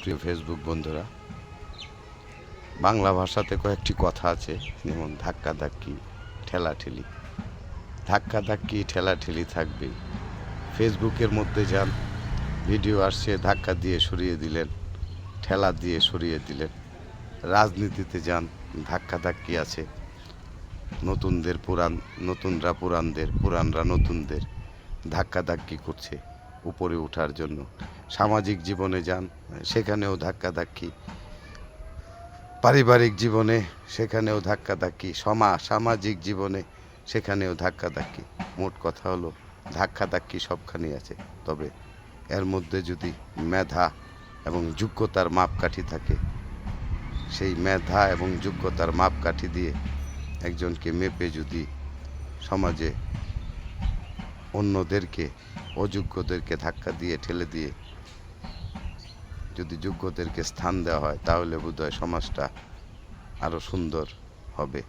প্রিয় ফেসবুক বন্ধুরা, বাংলা ভাষাতে কয়েকটি কথা আছে, যেমন ধাক্কা ধাক্কি ঠেলাঠেলি। ধাক্কা ধাক্কি ঠেলাঠেলি থাকবেই ফেসবুকের মধ্যে যান, ভিডিও আসছে, ধাক্কা দিয়ে সরিয়ে দিলেন, ঠেলা দিয়ে সরিয়ে দিলেন। রাজনীতিতে যান ধাক্কা ধাক্কি আছে। নতুনদের পুরান নতুনরা পুরানদের পুরানরা নতুনদের ধাক্কা ধাক্কি করছে। উপরে ওঠার জন্য। সামাজিক জীবনে যান, সেখানেও ধাক্কা ধাক্কি। পারিবারিক জীবনে সেখানেও ধাক্কা ধাক্কি। সমা, সামাজিক জীবনে সেখানেও ধাক্কা ধাক্কি। মোট কথা হলো, ধাক্কা ধাক্কি সবখানেই আছে। তবে এর মধ্যে যদি মেধা এবং যোগ্যতার মাপকাঠি থাকে, সেই মেধা এবং যোগ্যতার মাপকাঠি দিয়ে একজনকে মেপে যদি সমাজে অন্যদেরকে, অযোগ্যদেরকে ধাক্কা দিয়ে, ঠেলে দিয়ে যদি যোগ্যদেরকে স্থান দেওয়া হয়, তাহলে বোধহয় সমাজটা আরও সুন্দর হবে।